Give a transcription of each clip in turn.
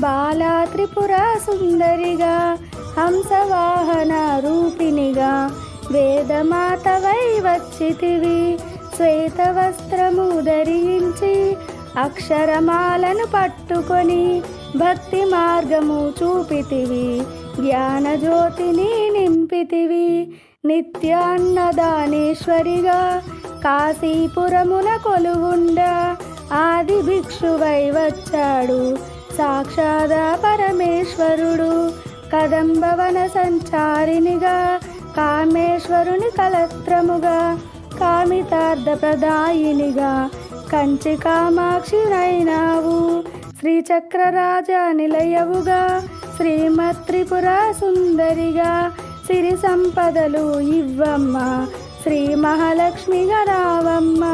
బాలా త్రిపుర సుందరిగా హంసవాహన రూపిణిగా వేదమాతవై వచ్చితివి శ్వేత వస్త్రము ధరించి అక్షరమాలను పట్టుకొని భక్తి మార్గము చూపితివి జ్ఞాన జ్యోతిని నింపితివి నిత్యాన్నదానేశ్వరిగా కాశీపురమున కొలువుండా ఆది భిక్షువై వచ్చాడు. సాక్షాద పరమేశ్వరుడు. కదంబవన సంచారినిగా కామేశ్వరుని కలత్రముగా కామితార్థ ప్రదాయినిగా కంచి కామాక్షినైనావు. శ్రీచక్రరాజ నిలయవుగా శ్రీమత్ త్రిపుర సుందరిగా సిరి సంపదలు ఇవ్వమ్మ. శ్రీ మహాలక్ష్మిగా రావమ్మ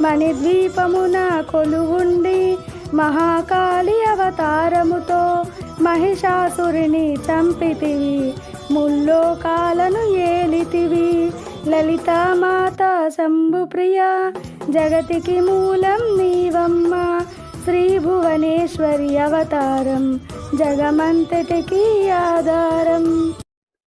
మణిద్వీపమున కొలువుండి మహాకాళి అవతారముతో మహిషాసురిని చంపితివి. ముల్లోకాలను ఏలితివి. లలితామాత శంభుప్రియ జగతికి మూలం నీవమ్మ. శ్రీ భువనేశ్వరి అవతారం జగమంతటికి ఆధారం.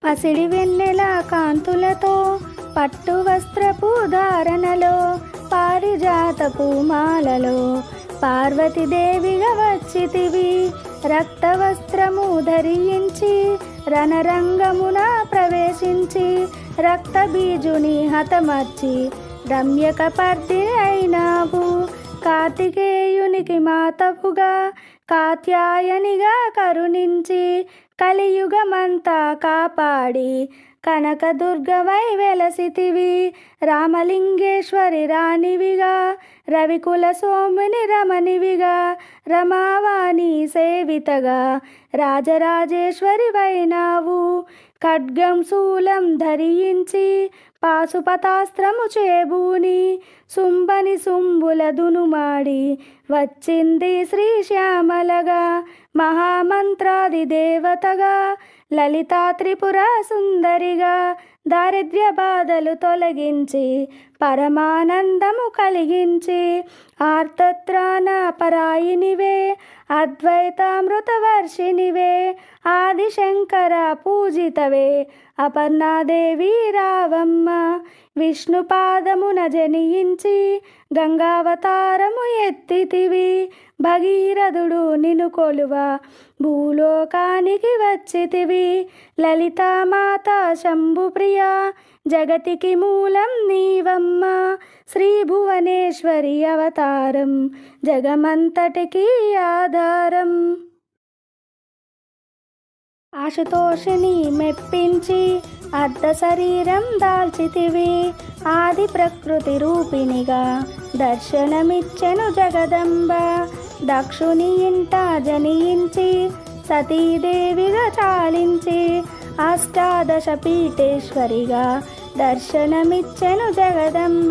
పసిడి వెన్నెల కాంతులతో పట్టు వస్త్రపు ధారణలో పారిజాతపు మాలలో పార్వతీదేవిగా వచ్చితివి. రక్త వస్త్రము ధరించి రణరంగమున ప్రవేశించి రక్త బీజుని హతమర్చి రమ్యక పర్ది అయినావు. కార్తికేయునికి మాతవుగా కాత్యాయనిగా కరుణించి కలియుగమంతా కాపాడి కనకదుర్గవై వెలసితివి రామలింగేశ్వరి రాణివిగా రవికుల సోముని రమణివిగా రమావాణి సేవితగా రాజరాజేశ్వరి వైనావు. ఖడ్గం శూలం ధరించి పాశుపతాస్త్రము చేబూని. సుంబని సుంబులదునుమాడి వచ్చింది శ్రీశ్యామలగా మహామంత్రాది దేవతగా లలితా త్రిపుర సుందరిగా దారిద్ర్య బాధలు తొలగించి పరమానందము కలిగించి ఆర్తత్రాణ పరాయినివే అద్వైతామృతవర్షినివే ఆదిశంకర పూజితవే అపర్ణాదేవి రావమ్మ విష్ణుపాదమున జనించి గంగావతారము ఎత్తితివి భగీరథుడు నిను కొలువ. భూలోకానికి వచ్చితివి. లలితామాత శంభుప్రియ జగతికి మూలం నీవమ్మ. శ్రీ భువనేశ్వరి అవతారం. జగమంతటికి ఆధారం. ఆశుతోషిని మెప్పించి అర్ధ శరీరం దాల్చితివి. ఆది ప్రకృతి రూపిణిగా దర్శనమిచ్చెను జగదంబ. దక్షుని ఇంట జనించి సతీదేవిగా చాలించి అష్టాదశ పీఠేశ్వరిగా దర్శనమిచ్చెను జగదంబ.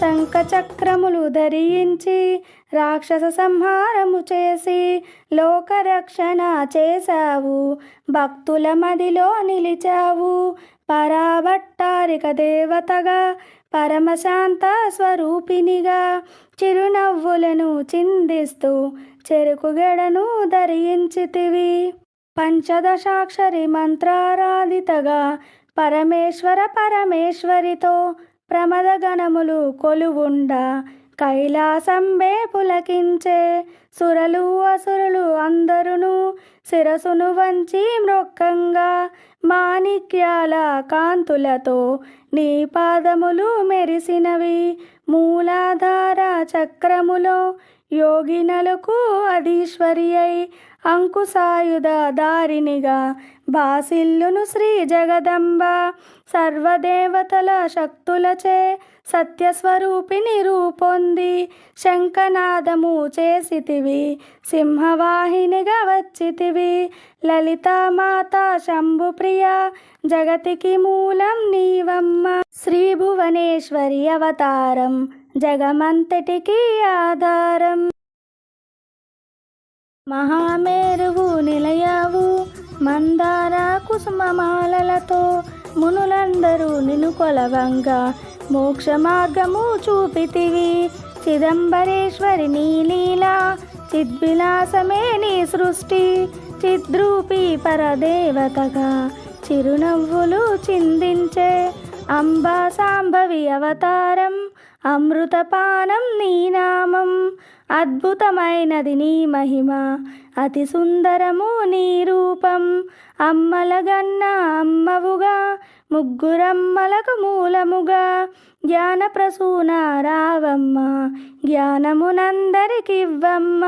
శంఖచక్రములు ధరించి రాక్షస సంహారము చేసి లోకరక్షణ చేశావు. భక్తుల మదిలో నిలిచావు. పరాభట్టారిక దేవతగా పరమశాంత స్వరూపినిగా చిరునవ్వులను చిందిస్తూ చెరుకు గెడను ధరించితివి. పంచదశాక్షరి మంత్రారాధితగా పరమేశ్వర పరమేశ్వరితో ప్రమదగణములు కొలువుండ. కైలాసంబే పులకించే సురలు అసురులు అందరును శిరసును వంచి మృక్కంగా మాణిక్యాల కాంతులతో నీ పాదములు మెరిసినవి. మూలాధార చక్రములో యోగినలకు అధీశ్వరి అయి అంకుశాయుధ దారినిగా బాసిల్లును శ్రీ జగదంబ సర్వదేవతల శక్తులచే సత్యస్వరూపిని రూపొంది శంఖనాదము చేసితివి సింహవాహినిగా వచ్చితివి. లలితామాత శంభుప్రియ జగతికి మూలం నీవమ్మ. శ్రీ భువనేశ్వరి అవతారం. జగమంతటికి ఆధారం. మహామేరువు నిలయావు మందార కుసుమమాలలతో మునులందరూ నిను కొలవంగా. మోక్ష మార్గము చూపితివి చిదంబరేశ్వరి నీ లీలా చిద్విలాసమే నీ సృష్టి చిద్రూపి పరదేవతగా. చిరునవ్వులు చిందించే అంబా సాంభవి అవతారం. అమృతపానం నీ నామం. అద్భుతమైనది నీ మహిమ. అతి సుందరము నీ రూపం. అమ్మలగన్న అమ్మవుగా ముగ్గురమ్మలకు మూలముగా. జ్ఞాన ప్రసూన రావమ్మ జ్ఞానమునందరికివ్వమ్మ.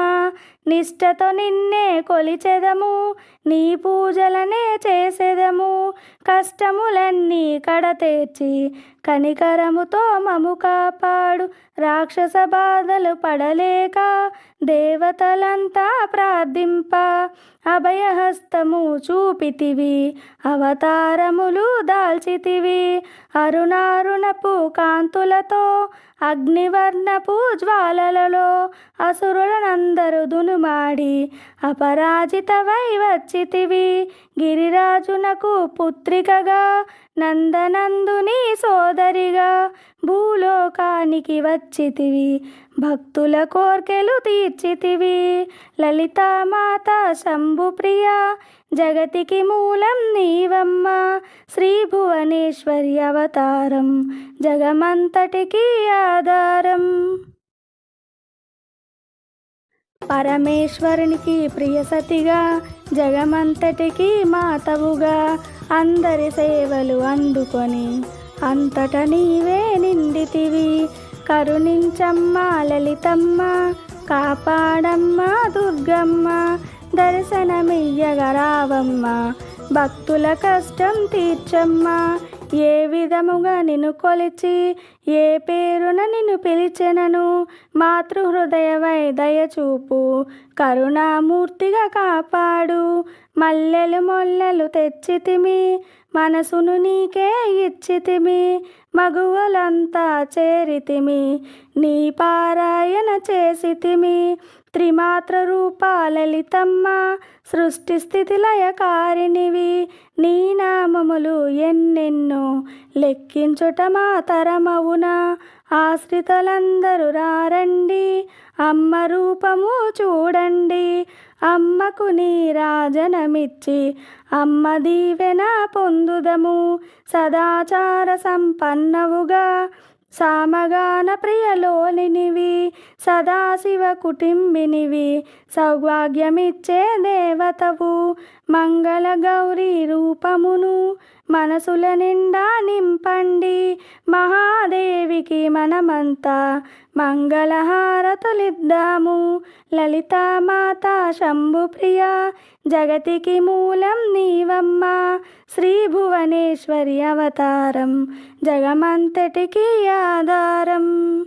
నిష్టతో నిన్నే కొలిచెదము నీ పూజలనే చేసెదము. కష్టములన్నీ కడతేర్చి కనికరముతో మము కాపాడు. రాక్షస బాధలు పడలేక దేవతలంతా దింప అభయహస్తము చూపితివి అవతారములు దాల్చితివి. అరుణారుణపు కాంతులతో అగ్నివర్ణపు జ్వాలలలో అసురులనందరు దునుమాడి అపరాజితవై వచ్చితివి. గిరిరాజునకు పుత్రికగా నందనందుని సోదరిగా భూలోకానికి వచ్చితివి. భక్తుల కోర్కెలు తీర్చితివి. లలితామాత శంభుప్రియ జగతికి మూలం నీవమ్మ శ్రీ భువనేశ్వరి అవతారం జగమంతటికి ఆధారం. పరమేశ్వరునికి ప్రియసతిగా జగమంతటికి మాతవుగా అందరి సేవలు అందుకొని అంతట నీవే నిండితివి. కరుణించమ్మ లలితమ్మ కాపాడమ్మ దుర్గమ్మ దర్శనమియ్యగరావమ్మ. భక్తుల కష్టం తీర్చమ్మ. ఏ విధముగా నిన్ను కొలిచి ఏ పేరున నిన్ను పిలిచెనను. మాతృహృదయవై దయచూపు కరుణామూర్తిగా కాపాడు. మల్లెలు మొల్లలు తెచ్చితిమి మనసును నీకే ఇచ్చితిమి మగువలంతా చేరితిమి నీ పారాయణ చేసితిమి. త్రిమాత్ర రూపాలలితమ్మ సృష్టి స్థితి లయకారినివి నీ నామములు ఎన్నెన్నో లెక్కించుట మాతరమవునా ఆశ్రితలందరూ రారండి. అమ్మ రూపము చూడండి. అమ్మకు నీ రాజనమిచ్చి అమ్మ దీవెన పొందుదము. సదాచార సంపన్నవుగా సామగాన ప్రియలోలినివి సదాశివ కుటుంబినివి. సౌభాగ్యమిచ్చే దేవతవు. మంగళ గౌరీ రూపమును మనసుల నిండా నింపండి. మహాదేవికి మనమంతా మంగళహారతులిద్దాము. లలితామాత శంభుప్రియ జగతికి మూలం నీవమ్మ. శ్రీ భువనేశ్వరి అవతారం జగమంతటికి ఆధారం.